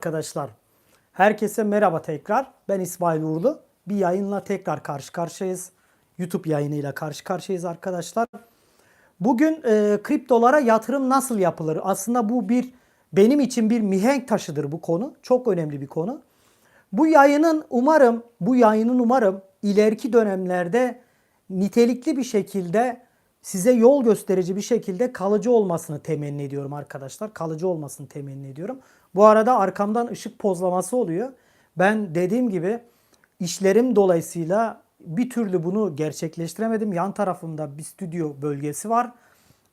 Arkadaşlar herkese merhaba tekrar. Ben İsmail Uğurlu. Bir yayınla tekrar karşı karşıyayız. YouTube yayınıyla karşı karşıyayız arkadaşlar. Bugün e, kriptolara yatırım nasıl yapılır? Aslında bu bir benim için bir mihenk taşıdır bu konu. Çok önemli bir konu. Bu yayının umarım bu yayının umarım ileriki dönemlerde nitelikli bir şekilde size yol gösterici bir şekilde kalıcı olmasını temenni ediyorum arkadaşlar. Kalıcı olmasını temenni ediyorum. Bu arada arkamdan ışık pozlaması oluyor. Ben dediğim gibi işlerim dolayısıyla bir türlü bunu gerçekleştiremedim. Yan tarafımda bir stüdyo bölgesi var.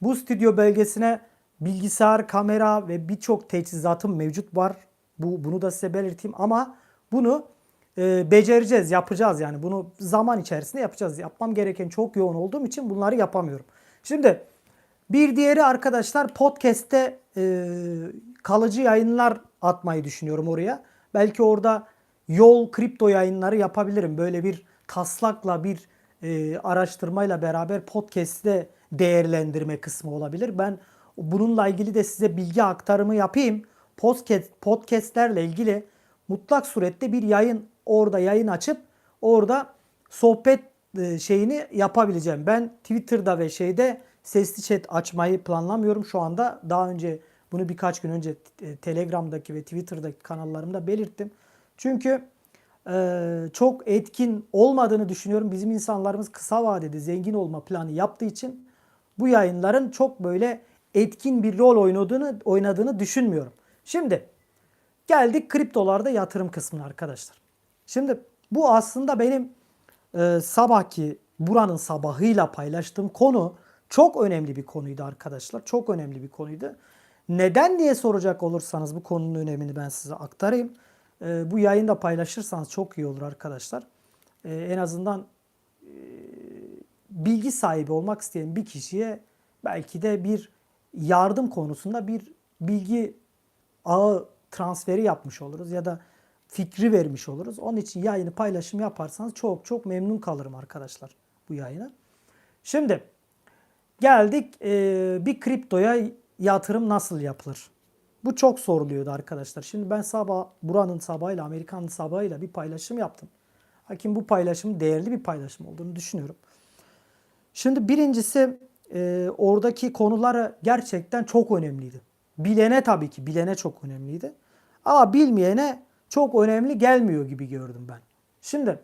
Bu stüdyo bölgesine bilgisayar, kamera ve birçok teçhizatım mevcut var. Bu bunu da size belirteyim ama bunu e, becereceğiz, yapacağız yani. Bunu zaman içerisinde yapacağız. Yapmam gereken çok yoğun olduğum için bunları yapamıyorum. Şimdi bir diğeri arkadaşlar podcast'te e, kalıcı yayınlar atmayı düşünüyorum oraya. Belki orada yol kripto yayınları yapabilirim. Böyle bir taslakla bir e, araştırmayla beraber podcast'te değerlendirme kısmı olabilir. Ben bununla ilgili de size bilgi aktarımı yapayım. Podcast podcast'lerle ilgili mutlak surette bir yayın orada yayın açıp orada sohbet e, şeyini yapabileceğim. Ben Twitter'da ve şeyde sesli chat açmayı planlamıyorum şu anda. Daha önce bunu birkaç gün önce e, Telegram'daki ve Twitter'daki kanallarımda belirttim. Çünkü e, çok etkin olmadığını düşünüyorum. Bizim insanlarımız kısa vadede zengin olma planı yaptığı için bu yayınların çok böyle etkin bir rol oynadığını oynadığını düşünmüyorum. Şimdi geldik kriptolarda yatırım kısmına arkadaşlar. Şimdi bu aslında benim e, sabahki buranın sabahıyla paylaştığım konu çok önemli bir konuydu arkadaşlar. Çok önemli bir konuydu. Neden diye soracak olursanız bu konunun önemini ben size aktarayım. E, bu yayında paylaşırsanız çok iyi olur arkadaşlar. E, en azından e, bilgi sahibi olmak isteyen bir kişiye belki de bir yardım konusunda bir bilgi ağı transferi yapmış oluruz ya da fikri vermiş oluruz. Onun için yayını paylaşım yaparsanız çok çok memnun kalırım arkadaşlar bu yayına. Şimdi geldik e, bir kriptoya yatırım nasıl yapılır? Bu çok soruluyordu arkadaşlar. Şimdi ben sabah buranın sabahıyla Amerikan'ın sabahıyla bir paylaşım yaptım. Hakim bu paylaşımın değerli bir paylaşım olduğunu düşünüyorum. Şimdi birincisi e, oradaki konuları gerçekten çok önemliydi. Bilene tabii ki bilene çok önemliydi. Ama bilmeyene çok önemli gelmiyor gibi gördüm ben. Şimdi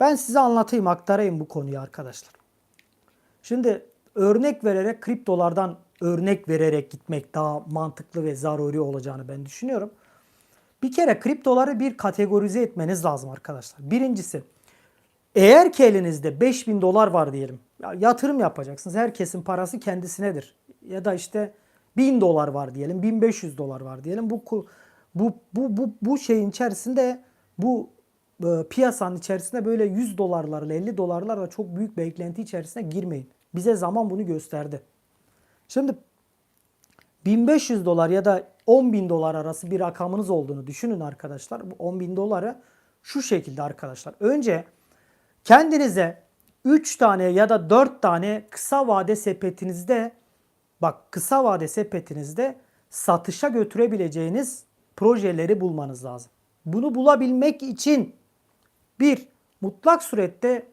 ben size anlatayım, aktarayım bu konuyu arkadaşlar. Şimdi örnek vererek kriptolardan örnek vererek gitmek daha mantıklı ve zaruri olacağını ben düşünüyorum. Bir kere kriptoları bir kategorize etmeniz lazım arkadaşlar. Birincisi eğer ki elinizde 5000 dolar var diyelim. Ya yatırım yapacaksınız. Herkesin parası kendisinedir. Ya da işte 1000 dolar var diyelim. 1500 dolar var diyelim. Bu bu bu bu bu şeyin içerisinde bu e, piyasanın içerisinde böyle 100 dolarlarla 50 dolarlarla çok büyük beklenti içerisine girmeyin. Bize zaman bunu gösterdi. Şimdi 1500 dolar ya da 10 bin dolar arası bir rakamınız olduğunu düşünün arkadaşlar. Bu 10 bin doları şu şekilde arkadaşlar. Önce kendinize 3 tane ya da 4 tane kısa vade sepetinizde bak kısa vade sepetinizde satışa götürebileceğiniz projeleri bulmanız lazım. Bunu bulabilmek için bir mutlak surette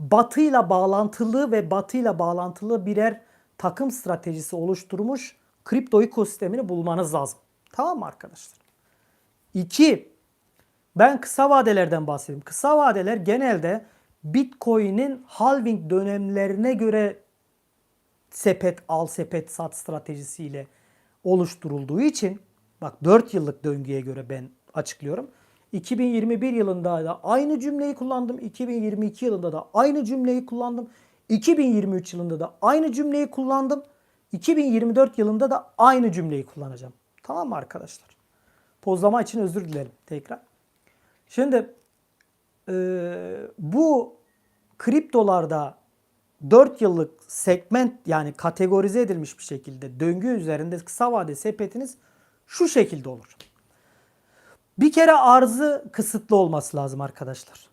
batıyla bağlantılı ve batıyla bağlantılı birer takım stratejisi oluşturmuş kripto ekosistemini bulmanız lazım. Tamam mı arkadaşlar? İki, ben kısa vadelerden bahsedeyim. Kısa vadeler genelde Bitcoin'in halving dönemlerine göre sepet al sepet sat stratejisiyle oluşturulduğu için bak 4 yıllık döngüye göre ben açıklıyorum. 2021 yılında da aynı cümleyi kullandım. 2022 yılında da aynı cümleyi kullandım. 2023 yılında da aynı cümleyi kullandım. 2024 yılında da aynı cümleyi kullanacağım. Tamam mı arkadaşlar? Pozlama için özür dilerim tekrar. Şimdi e, bu kriptolarda 4 yıllık segment yani kategorize edilmiş bir şekilde döngü üzerinde kısa vade sepetiniz şu şekilde olur. Bir kere arzı kısıtlı olması lazım arkadaşlar.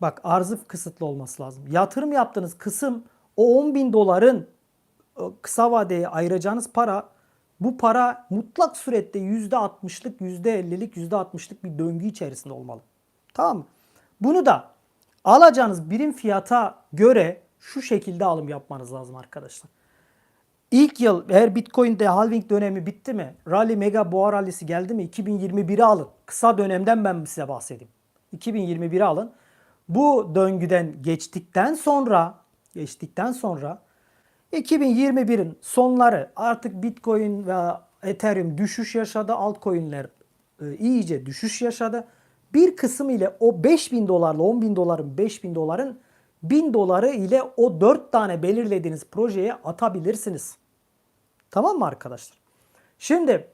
Bak arzı kısıtlı olması lazım. Yatırım yaptığınız kısım o 10 bin doların kısa vadeye ayıracağınız para bu para mutlak surette %60'lık, %50'lik, %60'lık bir döngü içerisinde olmalı. Tamam mı? Bunu da alacağınız birim fiyata göre şu şekilde alım yapmanız lazım arkadaşlar. İlk yıl eğer Bitcoin'de halving dönemi bitti mi? Rally Mega Boğa rallisi geldi mi? 2021'i alın. Kısa dönemden ben size bahsedeyim. 2021'i alın. Bu döngüden geçtikten sonra geçtikten sonra 2021'in sonları artık Bitcoin ve Ethereum düşüş yaşadı. Altcoin'ler e, iyice düşüş yaşadı. Bir kısım ile o 5000 dolarla 10 bin doların 5000 doların 1000 doları ile o 4 tane belirlediğiniz projeye atabilirsiniz. Tamam mı arkadaşlar? Şimdi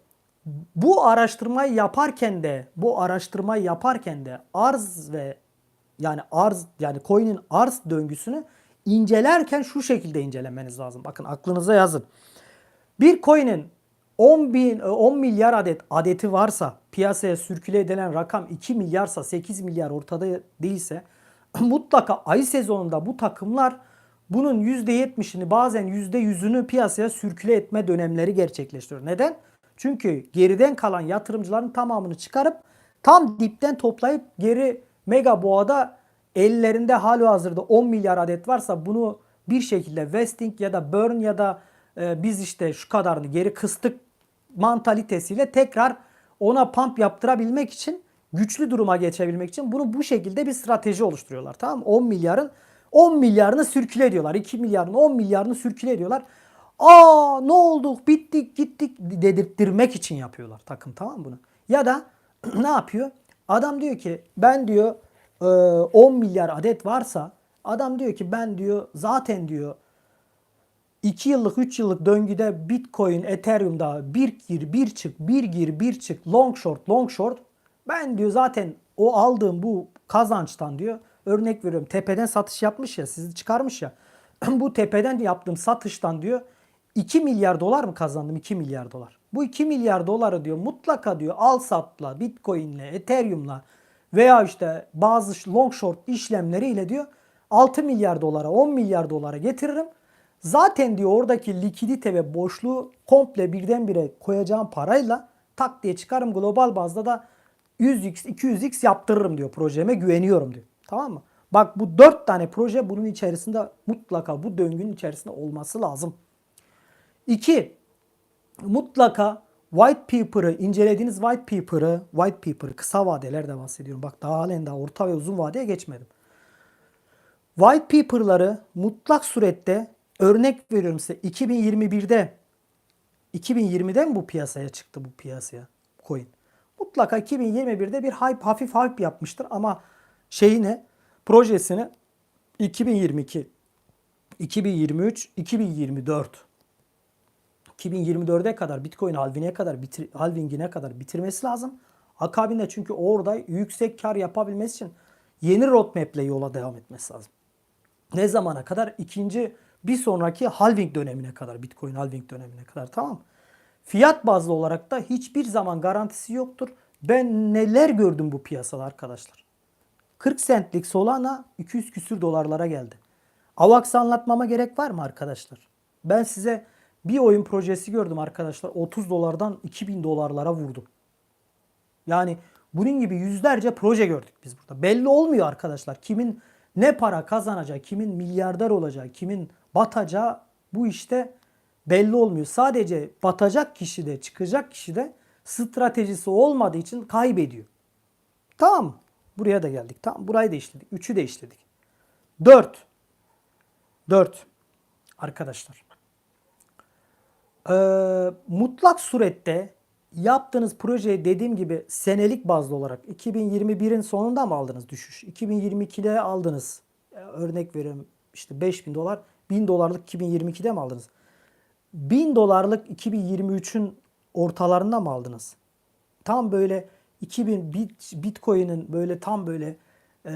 bu araştırmayı yaparken de bu araştırmayı yaparken de arz ve yani arz yani coin'in arz döngüsünü incelerken şu şekilde incelemeniz lazım. Bakın aklınıza yazın. Bir coin'in 10 bin 10 milyar adet adeti varsa piyasaya sürküle edilen rakam 2 milyarsa 8 milyar ortada değilse mutlaka ay sezonunda bu takımlar bunun %70'ini bazen %100'ünü piyasaya sürküle etme dönemleri gerçekleştiriyor. Neden? Çünkü geriden kalan yatırımcıların tamamını çıkarıp tam dipten toplayıp geri mega boğada ellerinde hali hazırda 10 milyar adet varsa bunu bir şekilde vesting ya da burn ya da e, biz işte şu kadarını geri kıstık mantalitesiyle tekrar ona pump yaptırabilmek için güçlü duruma geçebilmek için bunu bu şekilde bir strateji oluşturuyorlar. Tamam mı? 10 milyarın 10 milyarını sürküle ediyorlar. 2 milyarın 10 milyarını sürküle ediyorlar. Aa ne olduk bittik gittik dedirttirmek için yapıyorlar takım tamam bunu? Ya da ne yapıyor? Adam diyor ki ben diyor e, 10 milyar adet varsa adam diyor ki ben diyor zaten diyor 2 yıllık 3 yıllık döngüde Bitcoin, Ethereum'da bir gir bir çık bir gir bir çık long short long short ben diyor zaten o aldığım bu kazançtan diyor örnek veriyorum tepeden satış yapmış ya sizi çıkarmış ya bu tepeden yaptığım satıştan diyor 2 milyar dolar mı kazandım 2 milyar dolar. Bu 2 milyar doları diyor mutlaka diyor al satla Bitcoin'le Ethereum'la veya işte bazı long short işlemleriyle diyor 6 milyar dolara 10 milyar dolara getiririm. Zaten diyor oradaki likidite ve boşluğu komple birdenbire koyacağım parayla tak diye çıkarım global bazda da 100x 200x yaptırırım diyor projeme güveniyorum diyor. Tamam mı? Bak bu 4 tane proje bunun içerisinde mutlaka bu döngünün içerisinde olması lazım. 2. Mutlaka white paper'ı incelediğiniz white paper'ı white paper kısa vadelerde bahsediyorum. Bak daha halen daha orta ve uzun vadeye geçmedim. White paper'ları mutlak surette örnek veriyorum size 2021'de 2020'de mi bu piyasaya çıktı bu piyasaya coin? Mutlaka 2021'de bir hype hafif hype yapmıştır ama şeyini projesini 2022 2023 2024 2024'e kadar Bitcoin halvingine kadar bitir, halvingine kadar bitirmesi lazım. Akabinde çünkü orada yüksek kar yapabilmesi için yeni roadmap ile yola devam etmesi lazım. Ne zamana kadar? İkinci bir sonraki halving dönemine kadar. Bitcoin halving dönemine kadar tamam Fiyat bazlı olarak da hiçbir zaman garantisi yoktur. Ben neler gördüm bu piyasada arkadaşlar. 40 centlik Solana 200 küsür dolarlara geldi. AVAX anlatmama gerek var mı arkadaşlar? Ben size bir oyun projesi gördüm arkadaşlar. 30 dolardan 2000 dolarlara vurdu. Yani bunun gibi yüzlerce proje gördük biz burada. Belli olmuyor arkadaşlar. Kimin ne para kazanacağı, kimin milyarder olacağı, kimin batacağı bu işte belli olmuyor. Sadece batacak kişi de çıkacak kişi de stratejisi olmadığı için kaybediyor. Tamam? Buraya da geldik. Tamam burayı da işledik. Üçü de işledik. Dört. Dört. Arkadaşlar. Ee, mutlak surette yaptığınız projeyi dediğim gibi senelik bazlı olarak 2021'in sonunda mı aldınız düşüş? 2022'de aldınız. Ee, örnek veriyorum işte 5000 dolar. 1000 dolarlık 2022'de mi aldınız? 1000 dolarlık 2023'ün ortalarında mı aldınız? Tam böyle 2000 bit, Bitcoin'in böyle tam böyle e,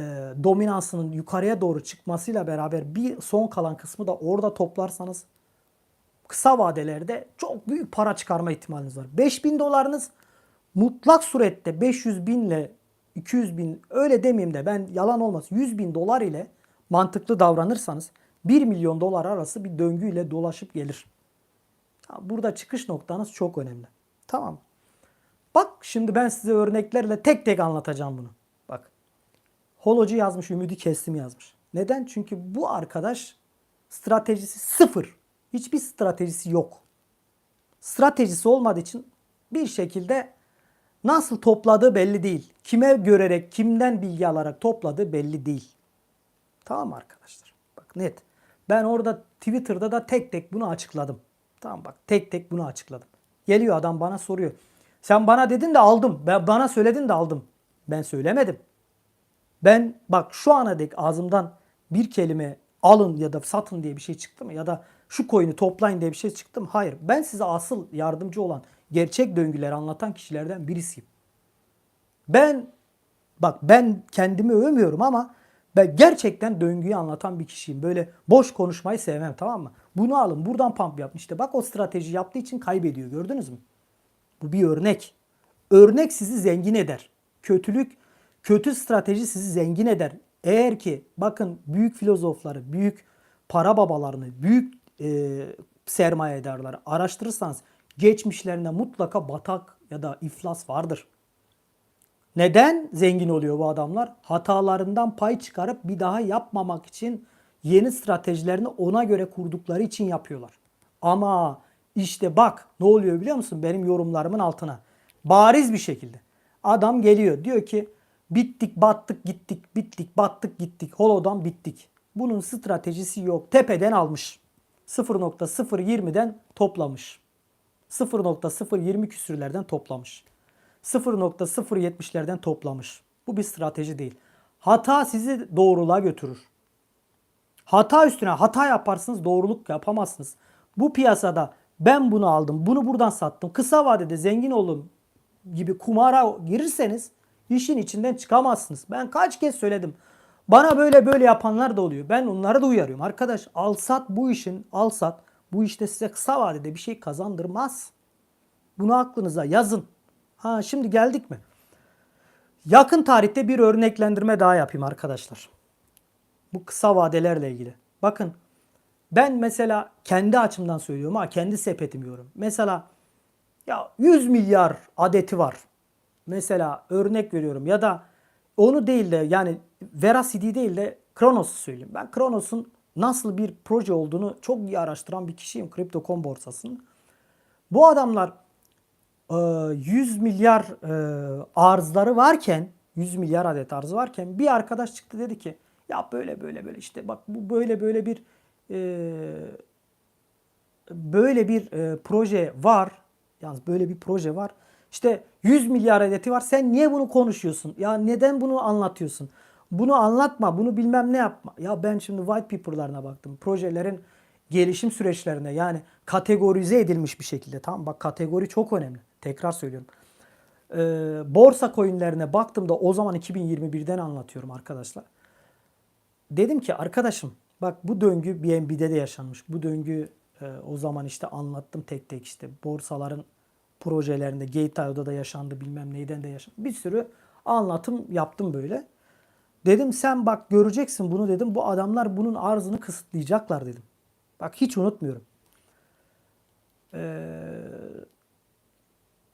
dominansının yukarıya doğru çıkmasıyla beraber bir son kalan kısmı da orada toplarsanız kısa vadelerde çok büyük para çıkarma ihtimaliniz var. 5000 dolarınız mutlak surette 500 bin ile 200 bin öyle demeyeyim de ben yalan olmaz 100 bin dolar ile mantıklı davranırsanız 1 milyon dolar arası bir döngüyle dolaşıp gelir. Burada çıkış noktanız çok önemli. Tamam. mı? Bak şimdi ben size örneklerle tek tek anlatacağım bunu. Bak. Holocu yazmış, ümidi kestim yazmış. Neden? Çünkü bu arkadaş stratejisi sıfır. Hiçbir stratejisi yok. Stratejisi olmadığı için bir şekilde nasıl topladığı belli değil. Kime görerek, kimden bilgi alarak topladığı belli değil. Tamam arkadaşlar? Bak net. Ben orada Twitter'da da tek tek bunu açıkladım. Tamam bak tek tek bunu açıkladım. Geliyor adam bana soruyor. Sen bana dedin de aldım. Ben bana söyledin de aldım. Ben söylemedim. Ben bak şu ana dek ağzımdan bir kelime alın ya da satın diye bir şey çıktı mı? Ya da şu coin'i toplayın diye bir şey çıktı mı? Hayır. Ben size asıl yardımcı olan gerçek döngüleri anlatan kişilerden birisiyim. Ben bak ben kendimi övmüyorum ama ben gerçekten döngüyü anlatan bir kişiyim. Böyle boş konuşmayı sevmem tamam mı? Bunu alın buradan pump yapın. İşte bak o strateji yaptığı için kaybediyor gördünüz mü? Bu bir örnek. Örnek sizi zengin eder. Kötülük, kötü strateji sizi zengin eder. Eğer ki bakın büyük filozofları, büyük para babalarını, büyük e, sermayedarları araştırırsanız geçmişlerinde mutlaka batak ya da iflas vardır. Neden zengin oluyor bu adamlar? Hatalarından pay çıkarıp bir daha yapmamak için yeni stratejilerini ona göre kurdukları için yapıyorlar. Ama işte bak ne oluyor biliyor musun benim yorumlarımın altına? Bariz bir şekilde. Adam geliyor diyor ki bittik battık gittik bittik battık gittik holodan bittik. Bunun stratejisi yok. Tepeden almış. 0.020'den toplamış. 0.020 küsürlerden toplamış. 0.070'lerden toplamış. Bu bir strateji değil. Hata sizi doğruluğa götürür. Hata üstüne hata yaparsınız doğruluk yapamazsınız. Bu piyasada ben bunu aldım, bunu buradan sattım, kısa vadede zengin oldum gibi kumara girirseniz işin içinden çıkamazsınız. Ben kaç kez söyledim. Bana böyle böyle yapanlar da oluyor. Ben onları da uyarıyorum. Arkadaş al sat bu işin al sat bu işte size kısa vadede bir şey kazandırmaz. Bunu aklınıza yazın. Ha şimdi geldik mi? Yakın tarihte bir örneklendirme daha yapayım arkadaşlar. Bu kısa vadelerle ilgili. Bakın ben mesela kendi açımdan söylüyorum ha kendi sepetimi yorum. Mesela ya 100 milyar adeti var. Mesela örnek veriyorum ya da onu değil de yani Veracity değil de Kronos'u söyleyeyim. Ben Kronos'un nasıl bir proje olduğunu çok iyi araştıran bir kişiyim Crypto.com borsasının. Bu adamlar e, 100 milyar e, arzları varken 100 milyar adet arzı varken bir arkadaş çıktı dedi ki ya böyle böyle böyle işte bak bu böyle böyle bir e, böyle bir e, proje var. Yalnız böyle bir proje var. İşte 100 milyar adeti var. Sen niye bunu konuşuyorsun? Ya neden bunu anlatıyorsun? Bunu anlatma, bunu bilmem ne yapma. Ya ben şimdi white paper'larına baktım. Projelerin gelişim süreçlerine yani kategorize edilmiş bir şekilde. Tamam bak kategori çok önemli. Tekrar söylüyorum. Ee, borsa coinlerine baktığımda o zaman 2021'den anlatıyorum arkadaşlar. Dedim ki arkadaşım bak bu döngü BNB'de de yaşanmış. Bu döngü e, o zaman işte anlattım tek tek işte borsaların projelerinde Gate.io'da da yaşandı bilmem neyden de yaşandı. Bir sürü anlatım yaptım böyle. Dedim sen bak göreceksin bunu dedim. Bu adamlar bunun arzını kısıtlayacaklar dedim. Bak hiç unutmuyorum. Ee,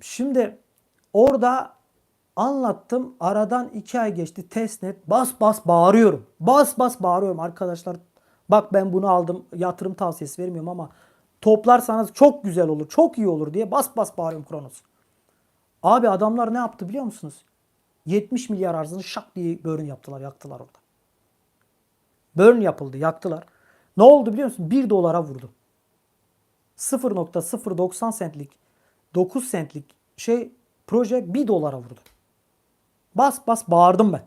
şimdi orada anlattım. Aradan iki ay geçti. Testnet bas bas bağırıyorum. Bas bas bağırıyorum arkadaşlar. Bak ben bunu aldım. Yatırım tavsiyesi vermiyorum ama toplarsanız çok güzel olur. Çok iyi olur diye bas bas bağırıyorum Kronos. Abi adamlar ne yaptı biliyor musunuz? 70 milyar arzını şak diye burn yaptılar. Yaktılar orada. Burn yapıldı. Yaktılar. Ne oldu biliyor musun? 1 dolara vurdu. 0.090 centlik 9 centlik şey proje 1 dolara vurdu. Bas bas bağırdım ben.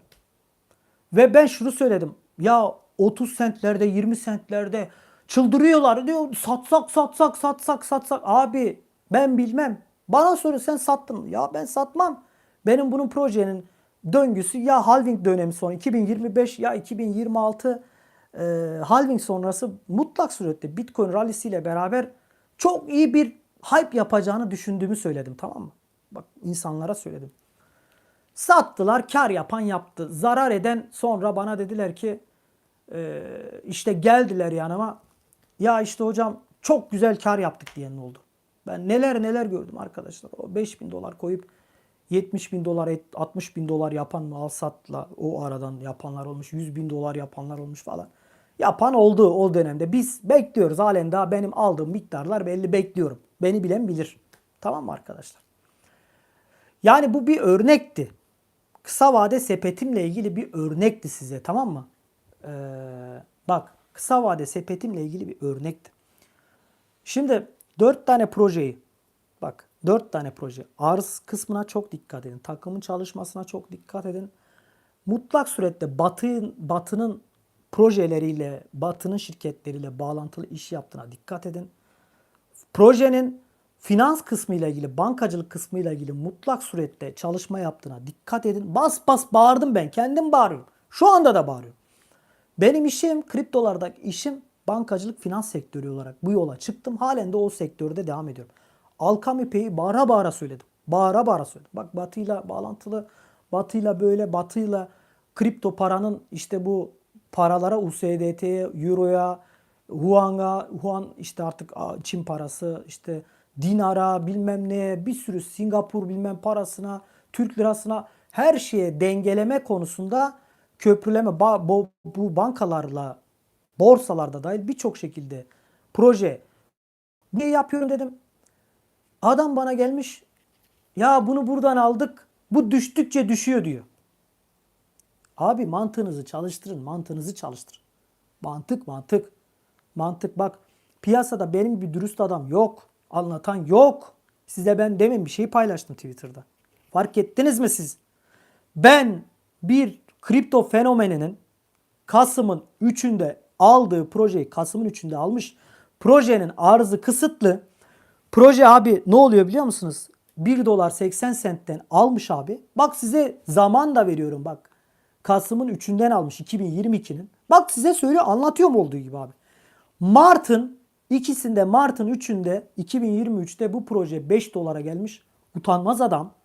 Ve ben şunu söyledim. Ya 30 sentlerde 20 sentlerde çıldırıyorlar diyor. Satsak satsak satsak satsak. Abi ben bilmem. Bana soruyor sen sattın mı? Ya ben satmam. Benim bunun projenin döngüsü ya halving dönemi sonu 2025 ya 2026 e, halving sonrası mutlak surette Bitcoin rallisiyle beraber çok iyi bir hype yapacağını düşündüğümü söyledim tamam mı? Bak insanlara söyledim. Sattılar, kar yapan yaptı. Zarar eden sonra bana dediler ki e, işte geldiler yanıma. Ya işte hocam çok güzel kar yaptık diyen oldu. Ben neler neler gördüm arkadaşlar. O 5 bin dolar koyup 70 bin dolar, 60 bin dolar yapan mı alsatla o aradan yapanlar olmuş. 100 bin dolar yapanlar olmuş falan. Yapan oldu o dönemde. Biz bekliyoruz. Halen daha benim aldığım miktarlar belli bekliyorum. Beni bilen bilir. Tamam mı arkadaşlar? Yani bu bir örnekti. Kısa vade sepetimle ilgili bir örnekti size tamam mı? Ee, bak kısa vade sepetimle ilgili bir örnekti. Şimdi 4 tane projeyi bak 4 tane proje arz kısmına çok dikkat edin. Takımın çalışmasına çok dikkat edin. Mutlak surette Batı, Batı'nın projeleriyle, Batı'nın şirketleriyle bağlantılı iş yaptığına dikkat edin. Projenin finans kısmıyla ilgili, bankacılık kısmıyla ilgili mutlak surette çalışma yaptığına dikkat edin. Bas bas bağırdım ben. Kendim bağırıyorum. Şu anda da bağırıyorum. Benim işim, kriptolardaki işim bankacılık finans sektörü olarak bu yola çıktım. Halen de o sektörde devam ediyorum. Alkamipe'yi bağıra bağıra söyledim. Bağıra bağıra söyledim. Bak Batı'yla bağlantılı, Batı'yla böyle, Batı'yla kripto paranın işte bu paralara USDT'ye, Euro'ya, Huan'a, Huan işte artık Çin parası, işte dinara, bilmem neye, bir sürü Singapur bilmem parasına, Türk lirasına her şeye dengeleme konusunda köprüleme bu, bu bankalarla borsalarda dahil birçok şekilde proje niye yapıyorum dedim. Adam bana gelmiş ya bunu buradan aldık bu düştükçe düşüyor diyor. Abi mantığınızı çalıştırın mantığınızı çalıştırın. Mantık mantık. Mantık bak piyasada benim gibi dürüst adam yok. Anlatan yok. Size ben demin bir şey paylaştım Twitter'da. Fark ettiniz mi siz? Ben bir kripto fenomeninin Kasım'ın 3'ünde aldığı projeyi Kasım'ın 3'ünde almış. Projenin arzı kısıtlı. Proje abi ne oluyor biliyor musunuz? 1 dolar 80 sentten almış abi. Bak size zaman da veriyorum bak. Kasım'ın 3'ünden almış 2022'nin. Bak size söylüyor anlatıyorum olduğu gibi abi. Mart'ın ikisinde Mart'ın 3'ünde 2023'te bu proje 5 dolara gelmiş. Utanmaz adam.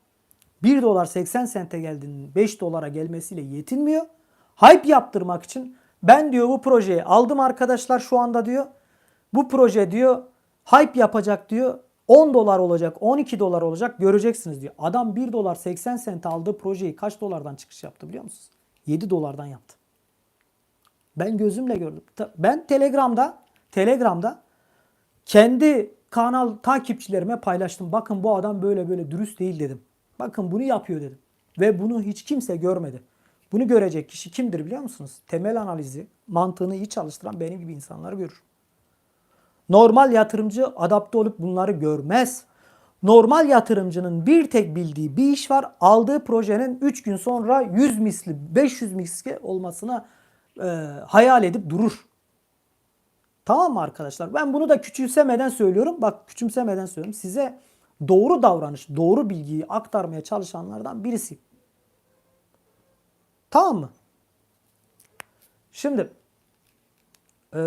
1 dolar 80 sente geldiğinin 5 dolara gelmesiyle yetinmiyor. Hype yaptırmak için ben diyor bu projeyi aldım arkadaşlar şu anda diyor. Bu proje diyor hype yapacak diyor. 10 dolar olacak, 12 dolar olacak göreceksiniz diyor. Adam 1 dolar 80 sent aldığı projeyi kaç dolardan çıkış yaptı biliyor musunuz? 7 dolardan yaptı. Ben gözümle gördüm. Ben Telegram'da Telegram'da kendi kanal takipçilerime paylaştım. Bakın bu adam böyle böyle dürüst değil dedim. Bakın bunu yapıyor dedim. Ve bunu hiç kimse görmedi. Bunu görecek kişi kimdir biliyor musunuz? Temel analizi, mantığını iyi çalıştıran benim gibi insanları görür. Normal yatırımcı adapte olup bunları görmez. Normal yatırımcının bir tek bildiği bir iş var. Aldığı projenin 3 gün sonra 100 misli, 500 misli olmasına e, hayal edip durur. Tamam mı arkadaşlar? Ben bunu da küçümsemeden söylüyorum. Bak küçümsemeden söylüyorum. Size doğru davranış, doğru bilgiyi aktarmaya çalışanlardan birisi. Tamam mı? Şimdi e,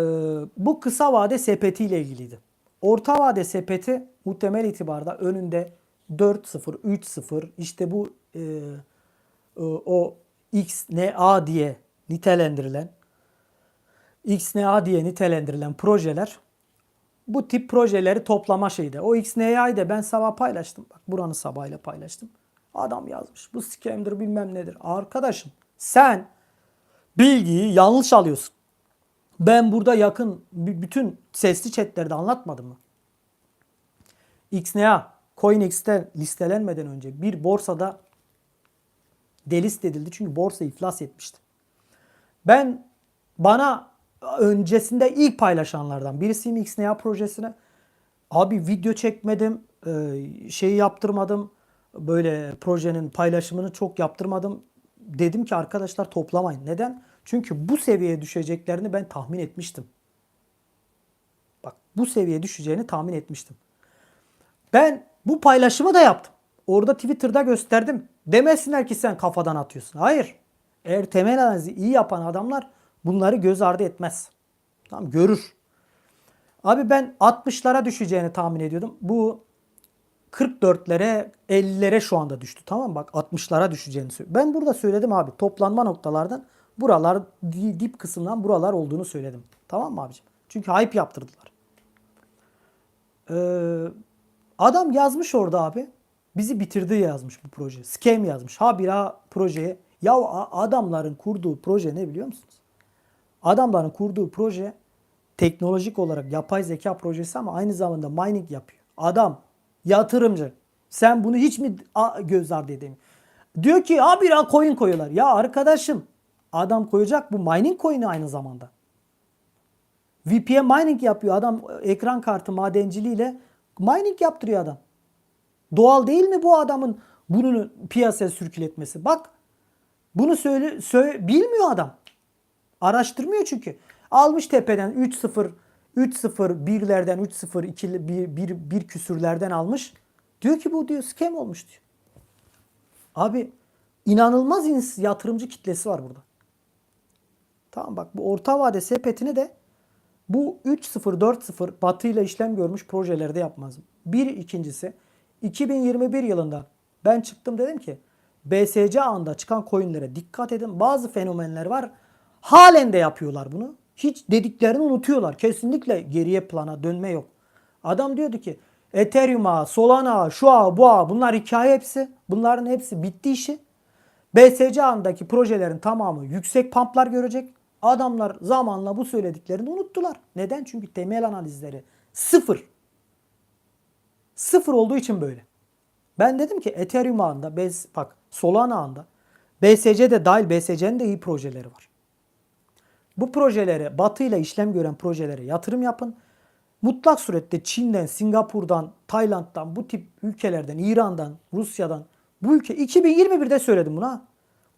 bu kısa vade sepeti ile ilgiliydi. Orta vade sepeti muhtemel itibarda önünde 4-0, 3-0 işte bu e, e, o XNA diye nitelendirilen XNA diye nitelendirilen projeler bu tip projeleri toplama şeyde. O XNA'yı da ben sabah paylaştım. Bak buranın sabahıyla paylaştım. Adam yazmış. Bu scam'dir bilmem nedir. Arkadaşım sen bilgiyi yanlış alıyorsun. Ben burada yakın bütün sesli chatlerde anlatmadım mı? XNA CoinEx'te listelenmeden önce bir borsada delist edildi. Çünkü borsa iflas etmişti. Ben bana öncesinde ilk paylaşanlardan birisiyim XNA projesine. Abi video çekmedim, şeyi yaptırmadım. Böyle projenin paylaşımını çok yaptırmadım. Dedim ki arkadaşlar toplamayın. Neden? Çünkü bu seviyeye düşeceklerini ben tahmin etmiştim. Bak bu seviyeye düşeceğini tahmin etmiştim. Ben bu paylaşımı da yaptım. Orada Twitter'da gösterdim. Demesinler ki sen kafadan atıyorsun. Hayır. Eğer temel analizi iyi yapan adamlar bunları göz ardı etmez. Tamam görür. Abi ben 60'lara düşeceğini tahmin ediyordum. Bu 44'lere 50'lere şu anda düştü. Tamam? Bak 60'lara düşeceğini söylüyorum. Ben burada söyledim abi. Toplanma noktalardan buralar di- dip kısımdan buralar olduğunu söyledim. Tamam mı abicim? Çünkü hype yaptırdılar. Ee, Adam yazmış orada abi. Bizi bitirdi yazmış bu proje. Scam yazmış. Ha bir ha projeye. Ya adamların kurduğu proje ne biliyor musunuz? Adamların kurduğu proje teknolojik olarak yapay zeka projesi ama aynı zamanda mining yapıyor. Adam yatırımcı. Sen bunu hiç mi göz ardı edemiyorsun? Diyor ki ha bir ha coin koyuyorlar. Ya arkadaşım adam koyacak bu mining coin'i aynı zamanda. VPN mining yapıyor adam ekran kartı madenciliğiyle mining yaptırıyor adam. Doğal değil mi bu adamın bunu piyasaya sürkületmesi? Bak bunu söyle, söyle bilmiyor adam. Araştırmıyor çünkü. Almış tepeden 3-0 3-0 birlerden 3-0 2 1 1 1 küsürlerden almış. Diyor ki bu diyor scam olmuş diyor. Abi inanılmaz yatırımcı kitlesi var burada. Tamam bak bu orta vade sepetini de bu 3-0 4-0 Batı ile işlem görmüş projelerde yapmaz. Bir ikincisi 2021 yılında ben çıktım dedim ki BSC anda çıkan coinlere dikkat edin. Bazı fenomenler var. Halen de yapıyorlar bunu. Hiç dediklerini unutuyorlar. Kesinlikle geriye plana dönme yok. Adam diyordu ki Ethereum ağı, Solana ağı, şu ağı, bu ağı bunlar hikaye hepsi. Bunların hepsi bitti işi. BSC ağındaki projelerin tamamı yüksek pumplar görecek. Adamlar zamanla bu söylediklerini unuttular. Neden? Çünkü temel analizleri sıfır. Sıfır olduğu için böyle. Ben dedim ki Ethereum ağında, bak Solana ağında, BSC de dahil BSC'nin de iyi projeleri var. Bu projelere, Batı ile işlem gören projelere yatırım yapın. Mutlak surette Çin'den, Singapur'dan, Tayland'dan, bu tip ülkelerden, İran'dan, Rusya'dan, bu ülke 2021'de söyledim bunu ha.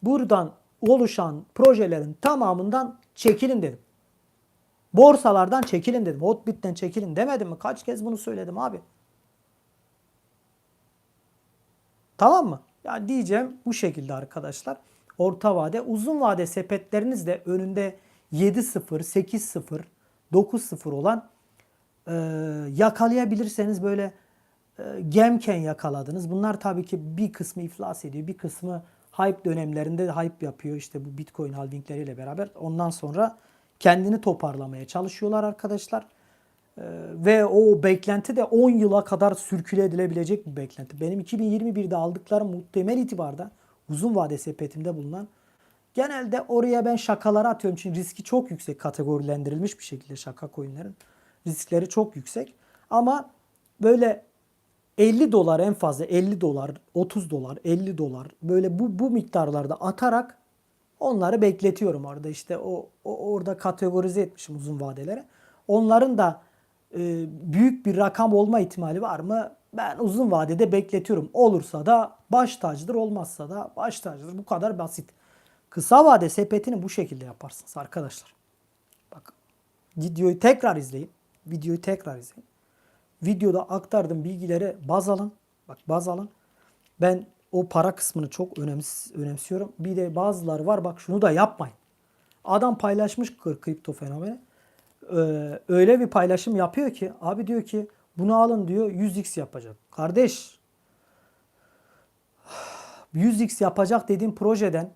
Buradan oluşan projelerin tamamından çekilin dedim. Borsalardan çekilin dedim. Hotbit'ten çekilin demedim mi? Kaç kez bunu söyledim abi. Tamam mı? Yani diyeceğim bu şekilde arkadaşlar. Orta vade, uzun vade sepetleriniz de önünde 7-0, 8-0, 9-0 olan e, yakalayabilirseniz böyle e, gemken yakaladınız. Bunlar tabii ki bir kısmı iflas ediyor. Bir kısmı hype dönemlerinde de hype yapıyor. İşte bu Bitcoin halvingleriyle beraber. Ondan sonra kendini toparlamaya çalışıyorlar arkadaşlar. Ee, ve o beklenti de 10 yıla kadar sürküle edilebilecek bir beklenti. Benim 2021'de aldıklarım muhtemel itibarda uzun vade sepetimde bulunan genelde oraya ben şakaları atıyorum. Çünkü riski çok yüksek kategorilendirilmiş bir şekilde şaka coinlerin. Riskleri çok yüksek. Ama böyle 50 dolar en fazla 50 dolar, 30 dolar, 50 dolar böyle bu bu miktarlarda atarak onları bekletiyorum orada işte o, o orada kategorize etmişim uzun vadelere. Onların da e, büyük bir rakam olma ihtimali var mı? Ben uzun vadede bekletiyorum. Olursa da baş tacıdır, olmazsa da baş tacıdır. Bu kadar basit. Kısa vade sepetini bu şekilde yaparsınız arkadaşlar. Bak videoyu tekrar izleyin. Videoyu tekrar izleyin. Videoda aktardığım bilgileri baz alın. Bak baz alın. Ben o para kısmını çok önems önemsiyorum. Bir de bazıları var bak şunu da yapmayın. Adam paylaşmış kripto fenomeni. Ee, öyle bir paylaşım yapıyor ki abi diyor ki bunu alın diyor 100x yapacak. Kardeş 100x yapacak dediğim projeden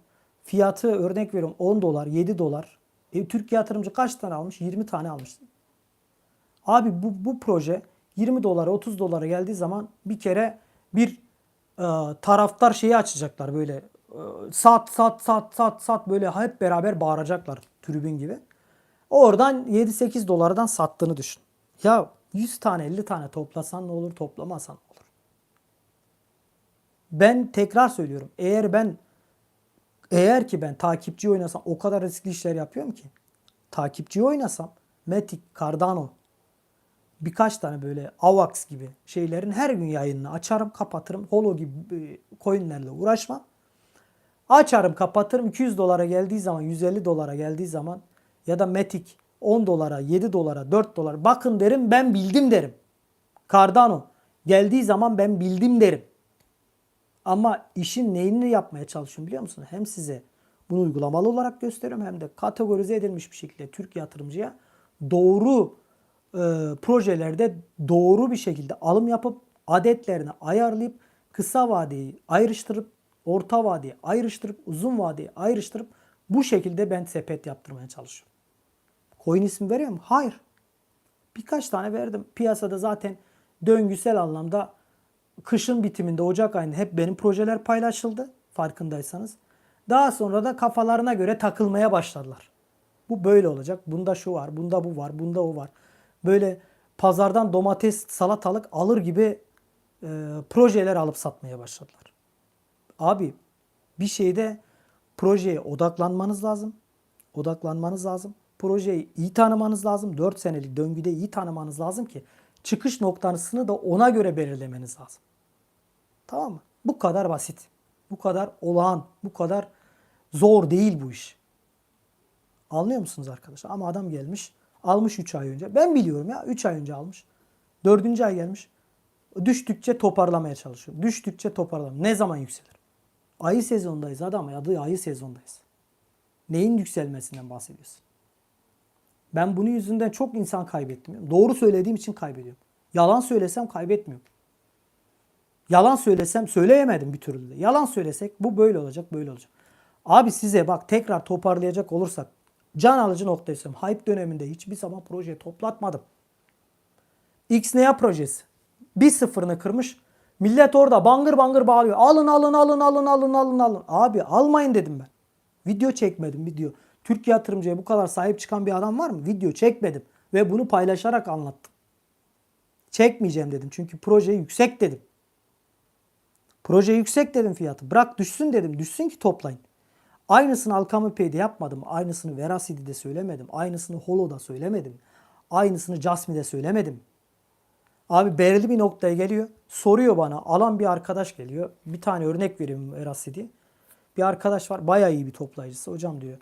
fiyatı örnek veriyorum 10 dolar 7 dolar. E, Türk yatırımcı kaç tane almış? 20 tane almış. Abi bu, bu proje 20 dolara 30 dolara geldiği zaman bir kere bir e, taraftar şeyi açacaklar böyle e, sat sat sat sat sat böyle hep beraber bağıracaklar tribün gibi. Oradan 7-8 dolardan sattığını düşün. Ya 100 tane 50 tane toplasan ne olur toplamasan ne olur. Ben tekrar söylüyorum. Eğer ben eğer ki ben takipçi oynasam o kadar riskli işler yapıyorum ki. Takipçi oynasam Matic, Cardano birkaç tane böyle AVAX gibi şeylerin her gün yayınını açarım kapatırım. Holo gibi e, coinlerle uğraşmam. Açarım kapatırım 200 dolara geldiği zaman 150 dolara geldiği zaman ya da Matic 10 dolara 7 dolara 4 dolar bakın derim ben bildim derim. Cardano geldiği zaman ben bildim derim. Ama işin neyini yapmaya çalışıyorum biliyor musun? Hem size bunu uygulamalı olarak gösteriyorum hem de kategorize edilmiş bir şekilde Türk yatırımcıya doğru e, projelerde doğru bir şekilde alım yapıp adetlerini ayarlayıp kısa vadeyi ayrıştırıp orta vadeyi ayrıştırıp uzun vadeyi ayrıştırıp bu şekilde ben sepet yaptırmaya çalışıyorum. Coin ismi veriyor mu? Hayır. Birkaç tane verdim. Piyasada zaten döngüsel anlamda kışın bitiminde Ocak ayında hep benim projeler paylaşıldı farkındaysanız. Daha sonra da kafalarına göre takılmaya başladılar. Bu böyle olacak. Bunda şu var, bunda bu var, bunda o var. Böyle pazardan domates, salatalık alır gibi e, projeler alıp satmaya başladılar. Abi bir şeyde projeye odaklanmanız lazım. Odaklanmanız lazım. Projeyi iyi tanımanız lazım. 4 senelik döngüde iyi tanımanız lazım ki çıkış noktasını da ona göre belirlemeniz lazım. Tamam mı? Bu kadar basit. Bu kadar olağan. Bu kadar zor değil bu iş. Anlıyor musunuz arkadaşlar? Ama adam gelmiş almış 3 ay önce. Ben biliyorum ya 3 ay önce almış. 4. ay gelmiş. Düştükçe toparlamaya çalışıyor. Düştükçe toparlamaya. Ne zaman yükselir? Ayı sezondayız adam. Adı ayı sezondayız. Neyin yükselmesinden bahsediyorsun? Ben bunun yüzünden çok insan kaybettim. Doğru söylediğim için kaybediyorum. Yalan söylesem kaybetmiyorum. Yalan söylesem söyleyemedim bir türlü de. Yalan söylesek bu böyle olacak böyle olacak. Abi size bak tekrar toparlayacak olursak can alıcı noktayı söyleyeyim. Hype döneminde hiçbir zaman proje toplatmadım. XNEA projesi. Bir sıfırını kırmış. Millet orada bangır bangır bağırıyor. Alın alın alın alın alın alın alın. Abi almayın dedim ben. Video çekmedim video. Türk yatırımcıya bu kadar sahip çıkan bir adam var mı? Video çekmedim. Ve bunu paylaşarak anlattım. Çekmeyeceğim dedim. Çünkü proje yüksek dedim. Proje yüksek dedim fiyatı. Bırak düşsün dedim. Düşsün ki toplayın. Aynısını Alkami Pay'de yapmadım. Aynısını Veracity'de söylemedim. Aynısını Holo'da söylemedim. Aynısını Jasmine'de söylemedim. Abi belirli bir noktaya geliyor. Soruyor bana. Alan bir arkadaş geliyor. Bir tane örnek vereyim Veracity. Bir arkadaş var. Bayağı iyi bir toplayıcısı. Hocam diyor.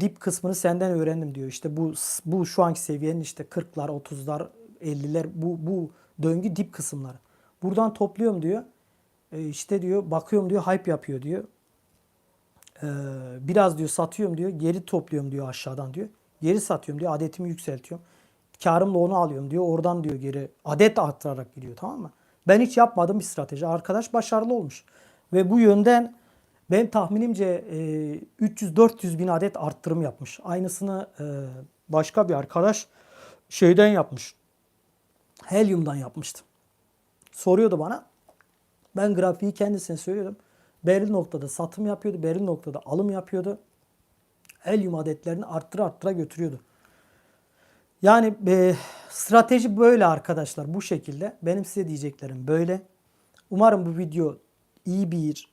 Dip kısmını senden öğrendim diyor. İşte bu bu şu anki seviyenin işte 40'lar, 30'lar, 50'ler bu bu döngü dip kısımları. Buradan topluyorum diyor. E işte diyor bakıyorum diyor hype yapıyor diyor. Ee, biraz diyor satıyorum diyor. Geri topluyorum diyor aşağıdan diyor. Geri satıyorum diyor. Adetimi yükseltiyorum. Karımla onu alıyorum diyor. Oradan diyor geri adet arttırarak gidiyor tamam mı? Ben hiç yapmadığım bir strateji. Arkadaş başarılı olmuş. Ve bu yönden ben tahminimce e, 300-400 bin adet arttırım yapmış. Aynısını e, başka bir arkadaş şeyden yapmış. Helium'dan yapmıştı. Soruyordu bana. Ben grafiği kendisine söylüyordum. Belirli noktada satım yapıyordu. Belirli noktada alım yapıyordu. Helium adetlerini arttıra arttıra götürüyordu. Yani e, strateji böyle arkadaşlar. Bu şekilde. Benim size diyeceklerim böyle. Umarım bu video iyi bir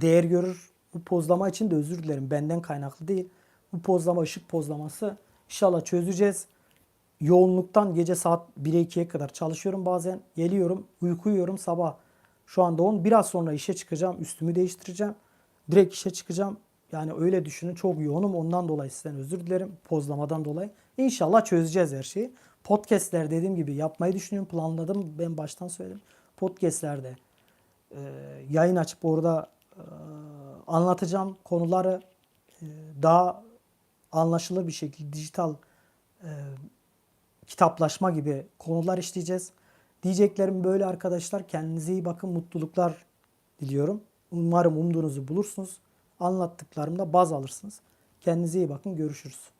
değer görür. Bu pozlama için de özür dilerim. Benden kaynaklı değil. Bu pozlama ışık pozlaması inşallah çözeceğiz. Yoğunluktan gece saat 1'e 2'ye kadar çalışıyorum bazen. Geliyorum, uyku uyuyorum sabah. Şu anda 10. Biraz sonra işe çıkacağım. Üstümü değiştireceğim. Direkt işe çıkacağım. Yani öyle düşünün. Çok yoğunum. Ondan dolayı sizden özür dilerim. Pozlamadan dolayı. İnşallah çözeceğiz her şeyi. Podcast'ler dediğim gibi yapmayı düşünüyorum. Planladım. Ben baştan söyledim. Podcast'lerde e, yayın açıp orada anlatacağım konuları e, daha anlaşılır bir şekilde dijital e, kitaplaşma gibi konular işleyeceğiz. Diyeceklerim böyle arkadaşlar. Kendinize iyi bakın. Mutluluklar diliyorum. Umarım umduğunuzu bulursunuz. Anlattıklarımda baz alırsınız. Kendinize iyi bakın. Görüşürüz.